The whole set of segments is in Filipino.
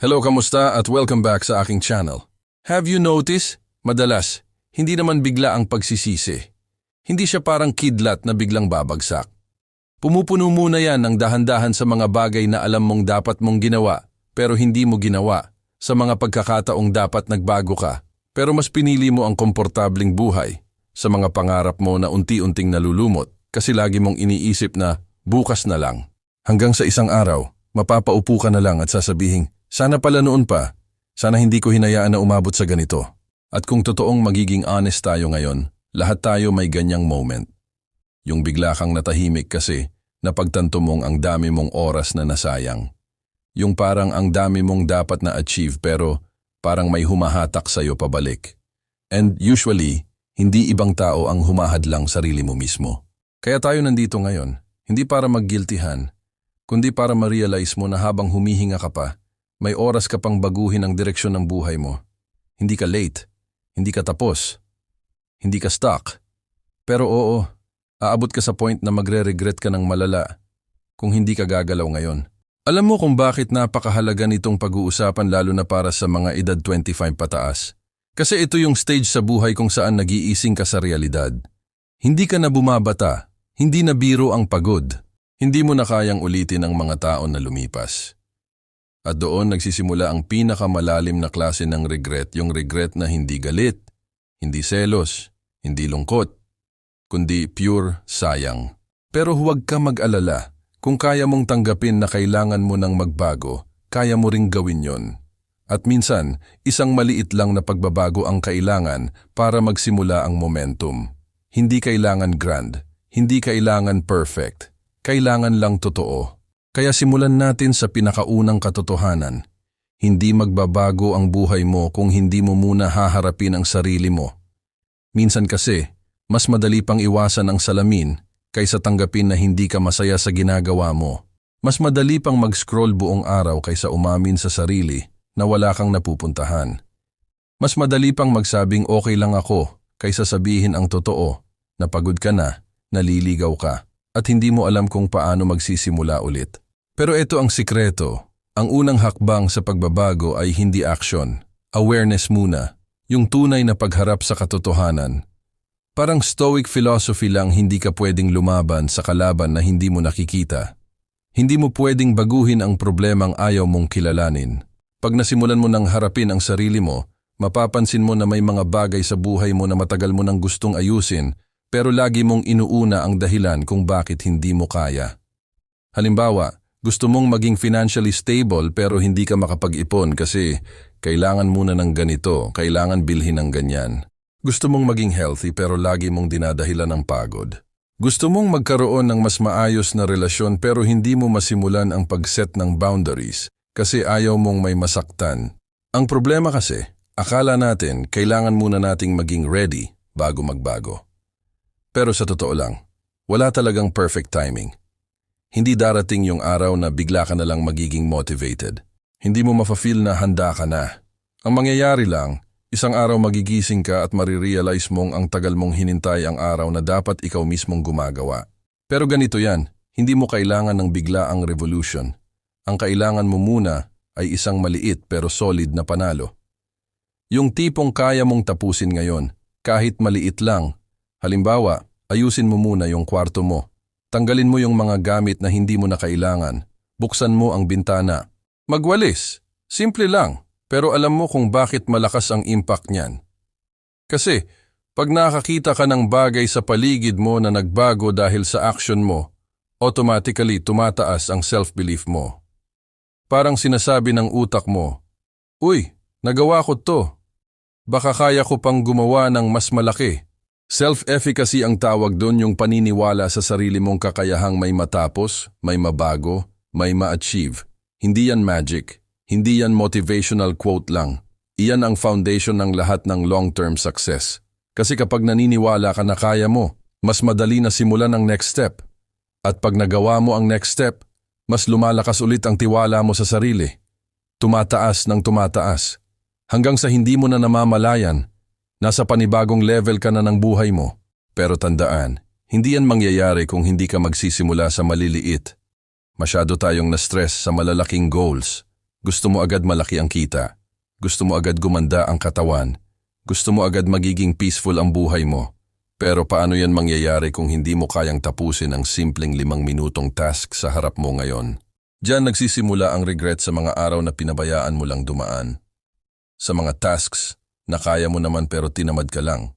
Hello, kamusta at welcome back sa aking channel. Have you noticed? Madalas, hindi naman bigla ang pagsisisi. Hindi siya parang kidlat na biglang babagsak. Pumupuno muna yan ng dahan-dahan sa mga bagay na alam mong dapat mong ginawa pero hindi mo ginawa. Sa mga pagkakataong dapat nagbago ka pero mas pinili mo ang komportabling buhay. Sa mga pangarap mo na unti-unting nalulumot kasi lagi mong iniisip na bukas na lang. Hanggang sa isang araw, mapapaupo ka na lang at sasabihing, sana pala noon pa, sana hindi ko hinayaan na umabot sa ganito. At kung totoong magiging honest tayo ngayon, lahat tayo may ganyang moment. Yung bigla kang natahimik kasi napagtanto mong ang dami mong oras na nasayang. Yung parang ang dami mong dapat na achieve pero parang may humahatak sa'yo pabalik. And usually, hindi ibang tao ang humahadlang sarili mo mismo. Kaya tayo nandito ngayon, hindi para maggiltihan, kundi para ma-realize mo na habang humihinga ka pa, may oras ka pang baguhin ang direksyon ng buhay mo. Hindi ka late, hindi ka tapos, hindi ka stuck. Pero oo, aabot ka sa point na magre-regret ka ng malala kung hindi ka gagalaw ngayon. Alam mo kung bakit napakahalaga nitong pag-uusapan lalo na para sa mga edad 25 pataas? Kasi ito yung stage sa buhay kung saan nag-iising ka sa realidad. Hindi ka na bumabata, hindi na biro ang pagod, hindi mo na kayang ulitin ang mga taon na lumipas. At doon nagsisimula ang pinakamalalim na klase ng regret, yung regret na hindi galit, hindi selos, hindi lungkot, kundi pure sayang. Pero huwag ka mag-alala. Kung kaya mong tanggapin na kailangan mo ng magbago, kaya mo ring gawin yon. At minsan, isang maliit lang na pagbabago ang kailangan para magsimula ang momentum. Hindi kailangan grand, hindi kailangan perfect, kailangan lang totoo. Kaya simulan natin sa pinakaunang katotohanan. Hindi magbabago ang buhay mo kung hindi mo muna haharapin ang sarili mo. Minsan kasi, mas madali pang iwasan ang salamin kaysa tanggapin na hindi ka masaya sa ginagawa mo. Mas madali pang mag-scroll buong araw kaysa umamin sa sarili na wala kang napupuntahan. Mas madali pang magsabing okay lang ako kaysa sabihin ang totoo na pagod ka na, naliligaw ka, at hindi mo alam kung paano magsisimula ulit. Pero ito ang sikreto. Ang unang hakbang sa pagbabago ay hindi action. Awareness muna. Yung tunay na pagharap sa katotohanan. Parang stoic philosophy lang hindi ka pwedeng lumaban sa kalaban na hindi mo nakikita. Hindi mo pwedeng baguhin ang problemang ayaw mong kilalanin. Pag nasimulan mo nang harapin ang sarili mo, mapapansin mo na may mga bagay sa buhay mo na matagal mo nang gustong ayusin pero lagi mong inuuna ang dahilan kung bakit hindi mo kaya. Halimbawa, gusto mong maging financially stable pero hindi ka makapag-ipon kasi kailangan muna ng ganito, kailangan bilhin ng ganyan. Gusto mong maging healthy pero lagi mong dinadahilan ng pagod. Gusto mong magkaroon ng mas maayos na relasyon pero hindi mo masimulan ang pag-set ng boundaries kasi ayaw mong may masaktan. Ang problema kasi, akala natin kailangan muna nating maging ready bago magbago. Pero sa totoo lang, wala talagang perfect timing. Hindi darating yung araw na bigla ka na lang magiging motivated. Hindi mo mafa-feel na handa ka na. Ang mangyayari lang, isang araw magigising ka at marirealize mong ang tagal mong hinintay ang araw na dapat ikaw mismong gumagawa. Pero ganito yan, hindi mo kailangan ng bigla ang revolution. Ang kailangan mo muna ay isang maliit pero solid na panalo. Yung tipong kaya mong tapusin ngayon, kahit maliit lang. Halimbawa, ayusin mo muna yung kwarto mo. Tanggalin mo yung mga gamit na hindi mo na kailangan. Buksan mo ang bintana. Magwalis. Simple lang. Pero alam mo kung bakit malakas ang impact niyan. Kasi, pag nakakita ka ng bagay sa paligid mo na nagbago dahil sa action mo, automatically tumataas ang self-belief mo. Parang sinasabi ng utak mo, Uy, nagawa ko to. Baka kaya ko pang gumawa ng mas malaki. Self-efficacy ang tawag doon yung paniniwala sa sarili mong kakayahang may matapos, may mabago, may ma-achieve. Hindi yan magic. Hindi yan motivational quote lang. Iyan ang foundation ng lahat ng long-term success. Kasi kapag naniniwala ka na kaya mo, mas madali na simulan ang next step. At pag nagawa mo ang next step, mas lumalakas ulit ang tiwala mo sa sarili. Tumataas ng tumataas. Hanggang sa hindi mo na namamalayan Nasa panibagong level ka na ng buhay mo. Pero tandaan, hindi yan mangyayari kung hindi ka magsisimula sa maliliit. Masyado tayong na-stress sa malalaking goals. Gusto mo agad malaki ang kita. Gusto mo agad gumanda ang katawan. Gusto mo agad magiging peaceful ang buhay mo. Pero paano yan mangyayari kung hindi mo kayang tapusin ang simpleng limang minutong task sa harap mo ngayon? Diyan nagsisimula ang regret sa mga araw na pinabayaan mo lang dumaan. Sa mga tasks na kaya mo naman pero tinamad ka lang.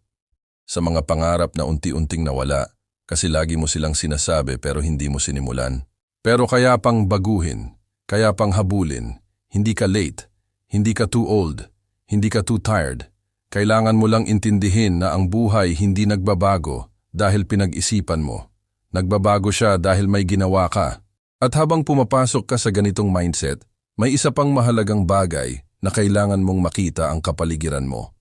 Sa mga pangarap na unti-unting nawala kasi lagi mo silang sinasabi pero hindi mo sinimulan. Pero kaya pang baguhin, kaya pang habulin, hindi ka late, hindi ka too old, hindi ka too tired. Kailangan mo lang intindihin na ang buhay hindi nagbabago dahil pinag-isipan mo. Nagbabago siya dahil may ginawa ka. At habang pumapasok ka sa ganitong mindset, may isa pang mahalagang bagay na kailangan mong makita ang kapaligiran mo.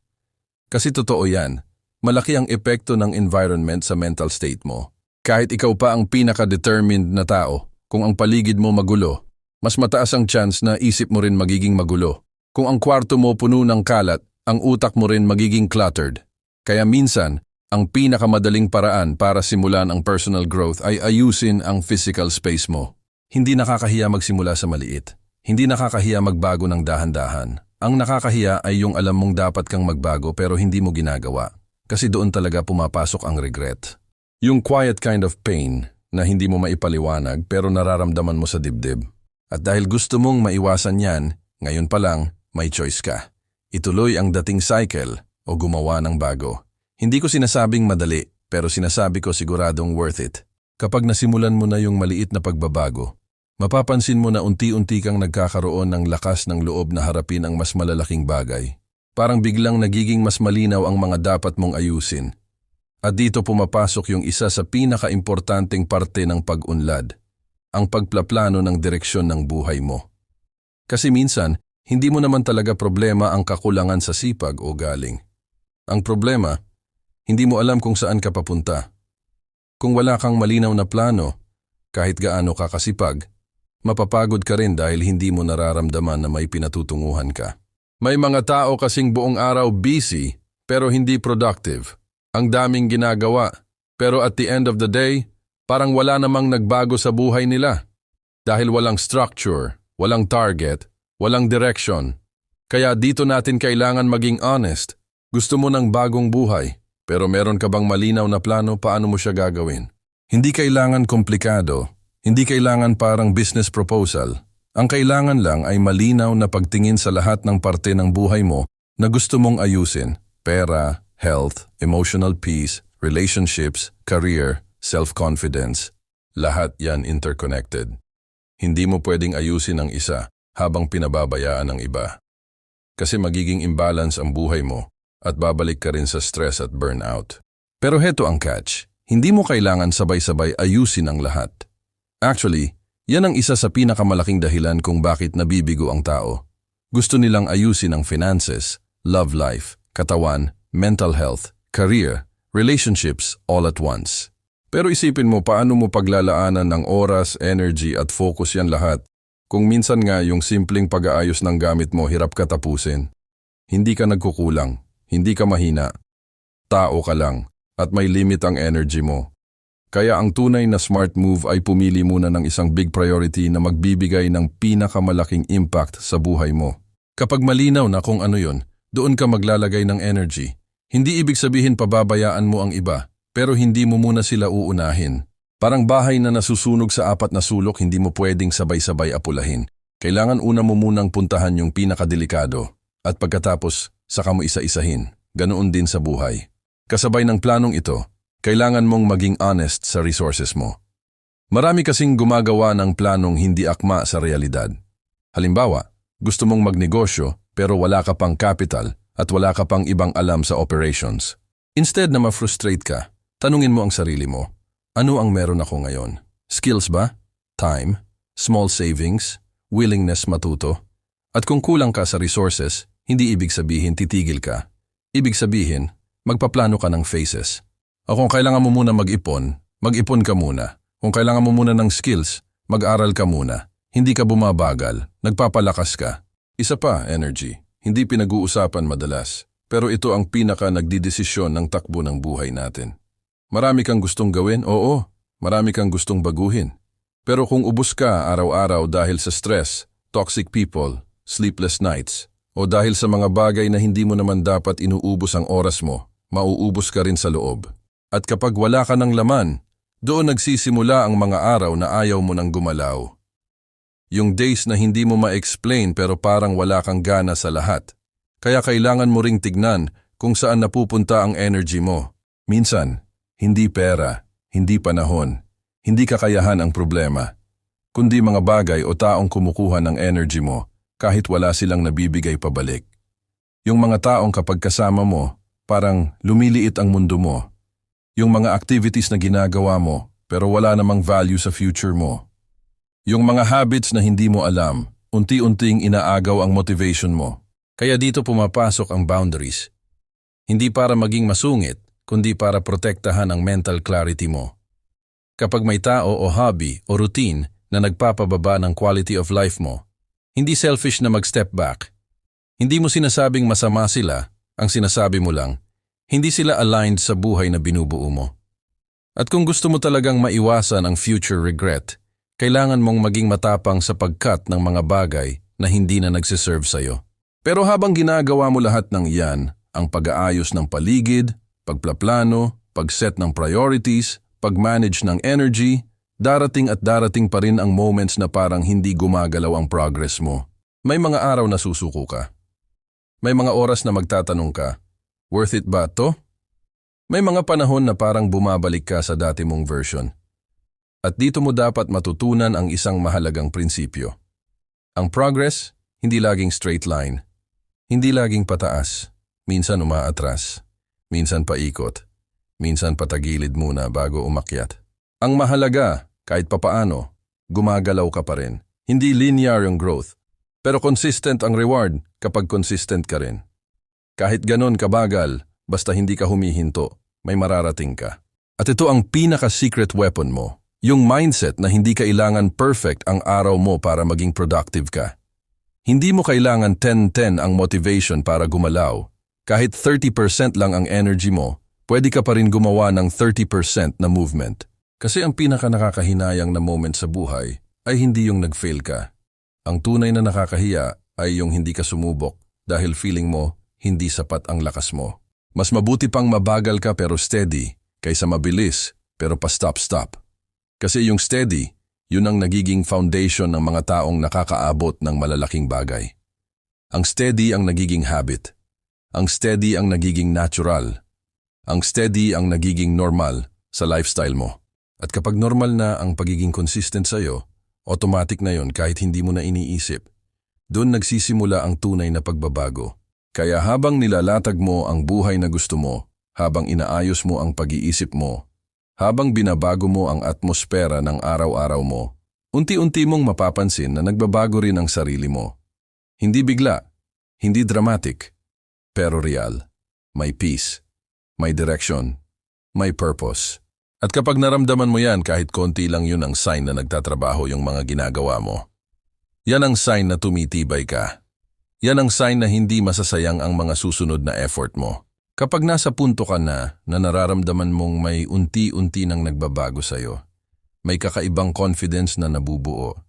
Kasi totoo yan, malaki ang epekto ng environment sa mental state mo. Kahit ikaw pa ang pinaka-determined na tao, kung ang paligid mo magulo, mas mataas ang chance na isip mo rin magiging magulo. Kung ang kwarto mo puno ng kalat, ang utak mo rin magiging cluttered. Kaya minsan, ang pinakamadaling paraan para simulan ang personal growth ay ayusin ang physical space mo. Hindi nakakahiya magsimula sa maliit. Hindi nakakahiya magbago ng dahan-dahan. Ang nakakahiya ay yung alam mong dapat kang magbago pero hindi mo ginagawa. Kasi doon talaga pumapasok ang regret. Yung quiet kind of pain na hindi mo maipaliwanag pero nararamdaman mo sa dibdib. At dahil gusto mong maiwasan yan, ngayon pa lang, may choice ka. Ituloy ang dating cycle o gumawa ng bago. Hindi ko sinasabing madali, pero sinasabi ko siguradong worth it. Kapag nasimulan mo na yung maliit na pagbabago, mapapansin mo na unti-unti kang nagkakaroon ng lakas ng loob na harapin ang mas malalaking bagay. Parang biglang nagiging mas malinaw ang mga dapat mong ayusin. At dito pumapasok yung isa sa pinaka-importanteng parte ng pag-unlad, ang pagplaplano ng direksyon ng buhay mo. Kasi minsan, hindi mo naman talaga problema ang kakulangan sa sipag o galing. Ang problema, hindi mo alam kung saan ka papunta. Kung wala kang malinaw na plano, kahit gaano ka kasipag, mapapagod ka rin dahil hindi mo nararamdaman na may pinatutunguhan ka. May mga tao kasing buong araw busy pero hindi productive. Ang daming ginagawa, pero at the end of the day, parang wala namang nagbago sa buhay nila. Dahil walang structure, walang target, walang direction. Kaya dito natin kailangan maging honest. Gusto mo ng bagong buhay, pero meron ka bang malinaw na plano paano mo siya gagawin? Hindi kailangan komplikado, hindi kailangan parang business proposal. Ang kailangan lang ay malinaw na pagtingin sa lahat ng parte ng buhay mo na gusto mong ayusin. Pera, health, emotional peace, relationships, career, self-confidence. Lahat yan interconnected. Hindi mo pwedeng ayusin ang isa habang pinababayaan ang iba. Kasi magiging imbalance ang buhay mo at babalik ka rin sa stress at burnout. Pero heto ang catch, hindi mo kailangan sabay-sabay ayusin ang lahat. Actually, yan ang isa sa pinakamalaking dahilan kung bakit nabibigo ang tao. Gusto nilang ayusin ang finances, love life, katawan, mental health, career, relationships all at once. Pero isipin mo paano mo paglalaanan ng oras, energy at focus yan lahat kung minsan nga yung simpleng pag-aayos ng gamit mo hirap ka tapusin. Hindi ka nagkukulang, hindi ka mahina. Tao ka lang at may limit ang energy mo. Kaya ang tunay na smart move ay pumili muna ng isang big priority na magbibigay ng pinakamalaking impact sa buhay mo. Kapag malinaw na kung ano yon, doon ka maglalagay ng energy. Hindi ibig sabihin pababayaan mo ang iba, pero hindi mo muna sila uunahin. Parang bahay na nasusunog sa apat na sulok, hindi mo pwedeng sabay-sabay apulahin. Kailangan una mo munang puntahan yung pinakadelikado at pagkatapos saka mo isa-isahin. Ganoon din sa buhay. Kasabay ng planong ito, kailangan mong maging honest sa resources mo. Marami kasing gumagawa ng planong hindi akma sa realidad. Halimbawa, gusto mong magnegosyo pero wala ka pang capital at wala ka pang ibang alam sa operations. Instead na ma-frustrate ka, tanungin mo ang sarili mo, ano ang meron ako ngayon? Skills ba? Time? Small savings? Willingness matuto? At kung kulang ka sa resources, hindi ibig sabihin titigil ka. Ibig sabihin, magpaplano ka ng phases. O kung kailangan mo muna mag-ipon, mag-ipon ka muna. Kung kailangan mo muna ng skills, mag-aral ka muna. Hindi ka bumabagal, nagpapalakas ka. Isa pa, energy. Hindi pinag-uusapan madalas. Pero ito ang pinaka nagdidesisyon ng takbo ng buhay natin. Marami kang gustong gawin, oo. Marami kang gustong baguhin. Pero kung ubus ka araw-araw dahil sa stress, toxic people, sleepless nights, o dahil sa mga bagay na hindi mo naman dapat inuubos ang oras mo, mauubos ka rin sa loob. At kapag wala ka ng laman, doon nagsisimula ang mga araw na ayaw mo nang gumalaw. Yung days na hindi mo ma-explain pero parang wala kang gana sa lahat. Kaya kailangan mo ring tignan kung saan napupunta ang energy mo. Minsan, hindi pera, hindi panahon, hindi kakayahan ang problema, kundi mga bagay o taong kumukuha ng energy mo kahit wala silang nabibigay pabalik. Yung mga taong kapag kasama mo, parang lumiliit ang mundo mo. Yung mga activities na ginagawa mo pero wala namang value sa future mo. Yung mga habits na hindi mo alam, unti-unting inaagaw ang motivation mo. Kaya dito pumapasok ang boundaries. Hindi para maging masungit, kundi para protektahan ang mental clarity mo. Kapag may tao o hobby o routine na nagpapababa ng quality of life mo, hindi selfish na mag-step back. Hindi mo sinasabing masama sila, ang sinasabi mo lang, hindi sila aligned sa buhay na binubuo mo. At kung gusto mo talagang maiwasan ang future regret, kailangan mong maging matapang sa pagkat ng mga bagay na hindi na nagsiserve sa'yo. Pero habang ginagawa mo lahat ng iyan, ang pag-aayos ng paligid, pagplaplano, pag-set ng priorities, pag-manage ng energy, darating at darating pa rin ang moments na parang hindi gumagalaw ang progress mo. May mga araw na susuko ka. May mga oras na magtatanong ka, worth it ba to? May mga panahon na parang bumabalik ka sa dati mong version. At dito mo dapat matutunan ang isang mahalagang prinsipyo. Ang progress, hindi laging straight line. Hindi laging pataas. Minsan umaatras. Minsan paikot. Minsan patagilid muna bago umakyat. Ang mahalaga, kahit papaano, gumagalaw ka pa rin. Hindi linear yung growth. Pero consistent ang reward kapag consistent ka rin. Kahit ganon kabagal, basta hindi ka humihinto, may mararating ka. At ito ang pinaka-secret weapon mo yung mindset na hindi kailangan perfect ang araw mo para maging productive ka. Hindi mo kailangan 10-10 ang motivation para gumalaw. Kahit 30% lang ang energy mo, pwede ka pa rin gumawa ng 30% na movement. Kasi ang pinaka nakakahinayang na moment sa buhay ay hindi yung nag-fail ka. Ang tunay na nakakahiya ay yung hindi ka sumubok dahil feeling mo hindi sapat ang lakas mo. Mas mabuti pang mabagal ka pero steady kaysa mabilis pero pa-stop-stop. Kasi yung steady, yun ang nagiging foundation ng mga taong nakakaabot ng malalaking bagay. Ang steady ang nagiging habit. Ang steady ang nagiging natural. Ang steady ang nagiging normal sa lifestyle mo. At kapag normal na ang pagiging consistent sa'yo, automatic na yon kahit hindi mo na iniisip. Doon nagsisimula ang tunay na pagbabago. Kaya habang nilalatag mo ang buhay na gusto mo, habang inaayos mo ang pag-iisip mo, habang binabago mo ang atmosfera ng araw-araw mo, unti-unti mong mapapansin na nagbabago rin ang sarili mo. Hindi bigla, hindi dramatic, pero real. May peace, may direction, may purpose. At kapag naramdaman mo yan kahit konti lang yun ang sign na nagtatrabaho yung mga ginagawa mo. Yan ang sign na tumitibay ka. Yan ang sign na hindi masasayang ang mga susunod na effort mo. Kapag nasa punto ka na na nararamdaman mong may unti-unti nang nagbabago sa'yo, may kakaibang confidence na nabubuo.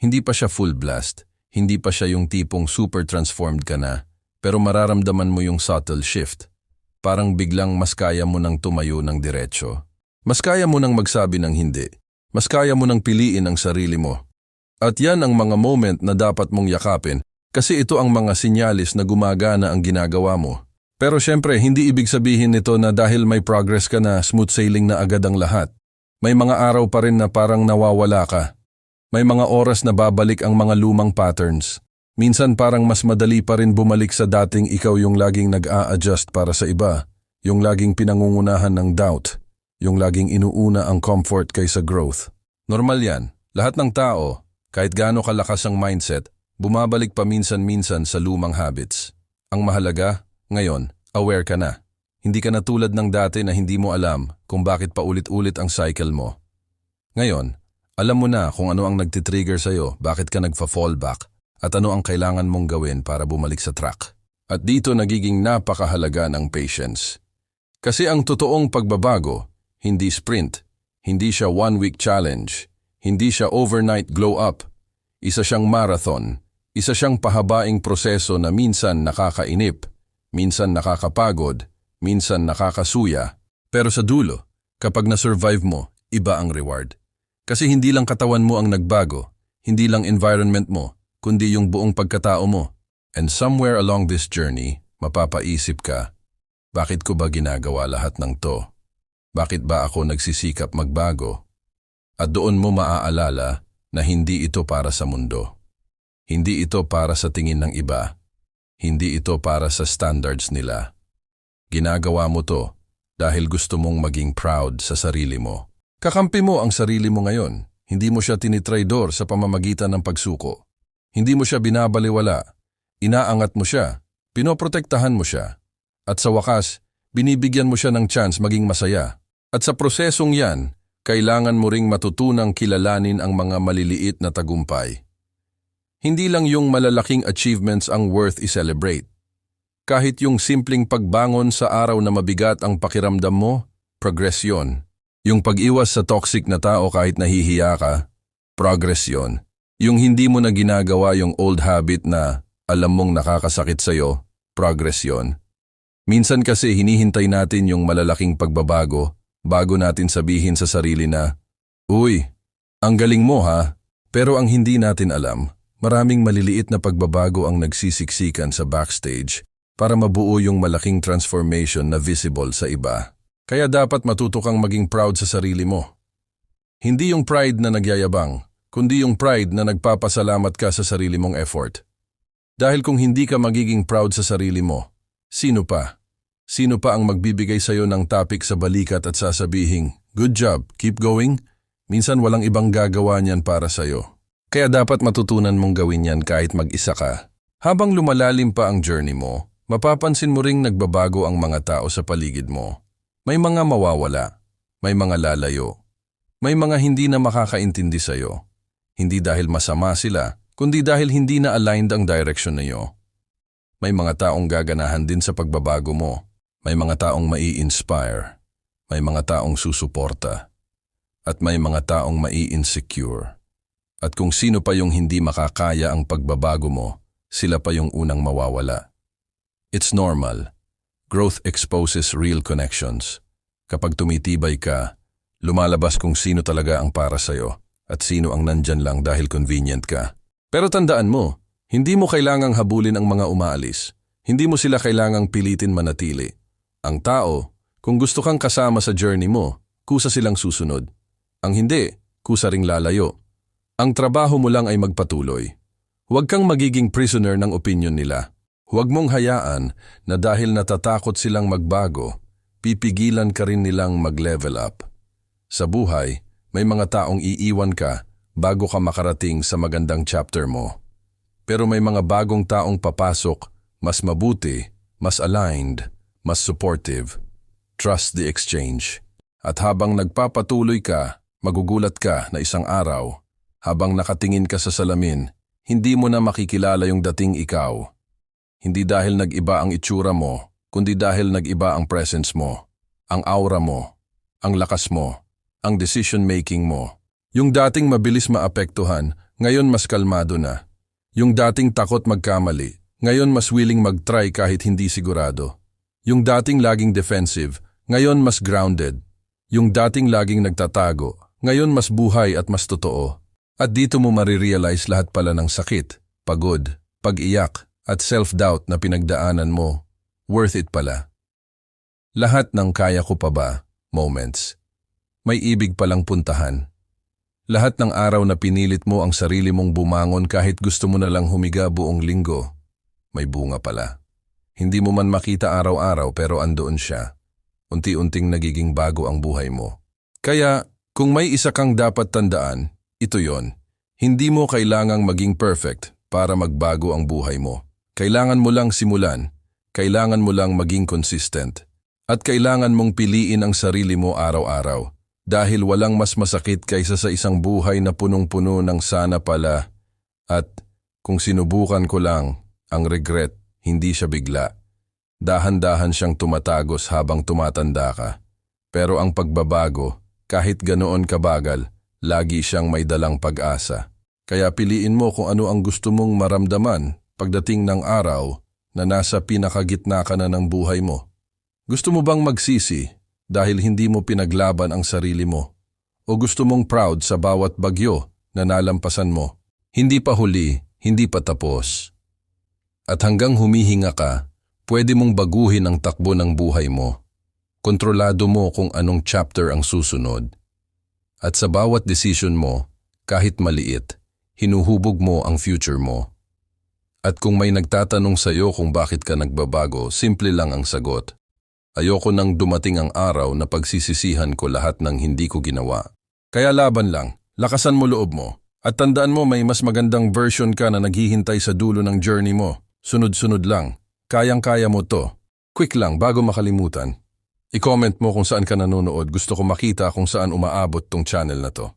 Hindi pa siya full blast, hindi pa siya yung tipong super transformed ka na, pero mararamdaman mo yung subtle shift. Parang biglang mas kaya mo nang tumayo ng diretsyo. Mas kaya mo nang magsabi ng hindi. Mas kaya mo nang piliin ang sarili mo. At yan ang mga moment na dapat mong yakapin kasi ito ang mga sinyalis na gumagana ang ginagawa mo. Pero syempre, hindi ibig sabihin nito na dahil may progress ka na smooth sailing na agad ang lahat. May mga araw pa rin na parang nawawala ka. May mga oras na babalik ang mga lumang patterns. Minsan parang mas madali pa rin bumalik sa dating ikaw yung laging nag-a-adjust para sa iba, yung laging pinangungunahan ng doubt, yung laging inuuna ang comfort kaysa growth. Normal yan. Lahat ng tao, kahit gaano kalakas ang mindset, bumabalik pa minsan-minsan sa lumang habits. Ang mahalaga, ngayon, aware ka na. Hindi ka na tulad ng dati na hindi mo alam kung bakit paulit-ulit ang cycle mo. Ngayon, alam mo na kung ano ang nagtitrigger sa'yo, bakit ka nagfa-fallback, at ano ang kailangan mong gawin para bumalik sa track. At dito nagiging napakahalaga ng patience. Kasi ang totoong pagbabago, hindi sprint, hindi siya one-week challenge, hindi siya overnight glow up, isa siyang marathon, Isa siyang pahabaing proseso na minsan nakakainip, minsan nakakapagod, minsan nakakasuya. Pero sa dulo, kapag na-survive mo, iba ang reward. Kasi hindi lang katawan mo ang nagbago, hindi lang environment mo, kundi yung buong pagkatao mo. And somewhere along this journey, mapapaisip ka, bakit ko ba ginagawa lahat ng to? Bakit ba ako nagsisikap magbago? At doon mo maaalala na hindi ito para sa mundo. Hindi ito para sa tingin ng iba. Hindi ito para sa standards nila. Ginagawa mo to dahil gusto mong maging proud sa sarili mo. Kakampi mo ang sarili mo ngayon. Hindi mo siya tinitraydor sa pamamagitan ng pagsuko. Hindi mo siya binabaliwala. Inaangat mo siya. Pinoprotektahan mo siya. At sa wakas, binibigyan mo siya ng chance maging masaya. At sa prosesong yan, kailangan mo ring matutunang kilalanin ang mga maliliit na tagumpay. Hindi lang yung malalaking achievements ang worth i-celebrate. Kahit yung simpleng pagbangon sa araw na mabigat ang pakiramdam mo, progress yun. Yung pag-iwas sa toxic na tao kahit nahihiya ka, progress yun. Yung hindi mo na ginagawa yung old habit na alam mong nakakasakit sa'yo, progress yun. Minsan kasi hinihintay natin yung malalaking pagbabago bago natin sabihin sa sarili na, Uy, ang galing mo ha, pero ang hindi natin alam, maraming maliliit na pagbabago ang nagsisiksikan sa backstage para mabuo yung malaking transformation na visible sa iba. Kaya dapat matuto kang maging proud sa sarili mo. Hindi yung pride na nagyayabang, kundi yung pride na nagpapasalamat ka sa sarili mong effort. Dahil kung hindi ka magiging proud sa sarili mo, sino pa? Sino pa ang magbibigay sa'yo ng topic sa balikat at sasabihing, Good job, keep going? Minsan walang ibang gagawa niyan para sa'yo. Kaya dapat matutunan mong gawin yan kahit mag-isa ka. Habang lumalalim pa ang journey mo, mapapansin mo ring nagbabago ang mga tao sa paligid mo. May mga mawawala, may mga lalayo, may mga hindi na makakaintindi sa'yo. Hindi dahil masama sila, kundi dahil hindi na aligned ang direction niyo. May mga taong gaganahan din sa pagbabago mo. May mga taong mai-inspire. May mga taong susuporta. At may mga taong mai-insecure. At kung sino pa yung hindi makakaya ang pagbabago mo, sila pa yung unang mawawala. It's normal. Growth exposes real connections. Kapag tumitibay ka, lumalabas kung sino talaga ang para sa'yo at sino ang nandyan lang dahil convenient ka. Pero tandaan mo, hindi mo kailangang habulin ang mga umaalis. Hindi mo sila kailangang pilitin manatili. Ang tao, kung gusto kang kasama sa journey mo, kusa silang susunod. Ang hindi, kusa ring lalayo. Ang trabaho mo lang ay magpatuloy. Huwag kang magiging prisoner ng opinion nila. Huwag mong hayaan na dahil natatakot silang magbago, pipigilan ka rin nilang mag-level up. Sa buhay, may mga taong iiwan ka bago ka makarating sa magandang chapter mo. Pero may mga bagong taong papasok, mas mabuti, mas aligned, mas supportive. Trust the exchange. At habang nagpapatuloy ka, magugulat ka na isang araw, habang nakatingin ka sa salamin, hindi mo na makikilala yung dating ikaw. Hindi dahil nag-iba ang itsura mo, kundi dahil nag-iba ang presence mo, ang aura mo, ang lakas mo, ang decision-making mo. Yung dating mabilis maapektuhan, ngayon mas kalmado na. Yung dating takot magkamali, ngayon mas willing mag-try kahit hindi sigurado. Yung dating laging defensive, ngayon mas grounded. Yung dating laging nagtatago, ngayon mas buhay at mas totoo. At dito mo marirealize lahat pala ng sakit, pagod, pag-iyak, at self-doubt na pinagdaanan mo. Worth it pala. Lahat ng kaya ko pa ba, moments. May ibig palang puntahan. Lahat ng araw na pinilit mo ang sarili mong bumangon kahit gusto mo na lang humiga buong linggo, may bunga pala. Hindi mo man makita araw-araw pero andoon siya. Unti-unting nagiging bago ang buhay mo. Kaya, kung may isa kang dapat tandaan, ito yon. Hindi mo kailangang maging perfect para magbago ang buhay mo. Kailangan mo lang simulan. Kailangan mo lang maging consistent. At kailangan mong piliin ang sarili mo araw-araw. Dahil walang mas masakit kaysa sa isang buhay na punong-puno ng sana pala. At kung sinubukan ko lang, ang regret hindi siya bigla. Dahan-dahan siyang tumatagos habang tumatanda ka. Pero ang pagbabago, kahit ganoon kabagal, lagi siyang may dalang pag-asa. Kaya piliin mo kung ano ang gusto mong maramdaman pagdating ng araw na nasa pinakagitna ka na ng buhay mo. Gusto mo bang magsisi dahil hindi mo pinaglaban ang sarili mo? O gusto mong proud sa bawat bagyo na nalampasan mo? Hindi pa huli, hindi pa tapos. At hanggang humihinga ka, pwede mong baguhin ang takbo ng buhay mo. Kontrolado mo kung anong chapter ang susunod. At sa bawat decision mo, kahit maliit, hinuhubog mo ang future mo. At kung may nagtatanong sa'yo kung bakit ka nagbabago, simple lang ang sagot. Ayoko nang dumating ang araw na pagsisisihan ko lahat ng hindi ko ginawa. Kaya laban lang, lakasan mo loob mo. At tandaan mo may mas magandang version ka na naghihintay sa dulo ng journey mo. Sunod-sunod lang. Kayang-kaya mo to. Quick lang bago makalimutan. I-comment mo kung saan ka nanonood. Gusto ko makita kung saan umaabot tong channel na to.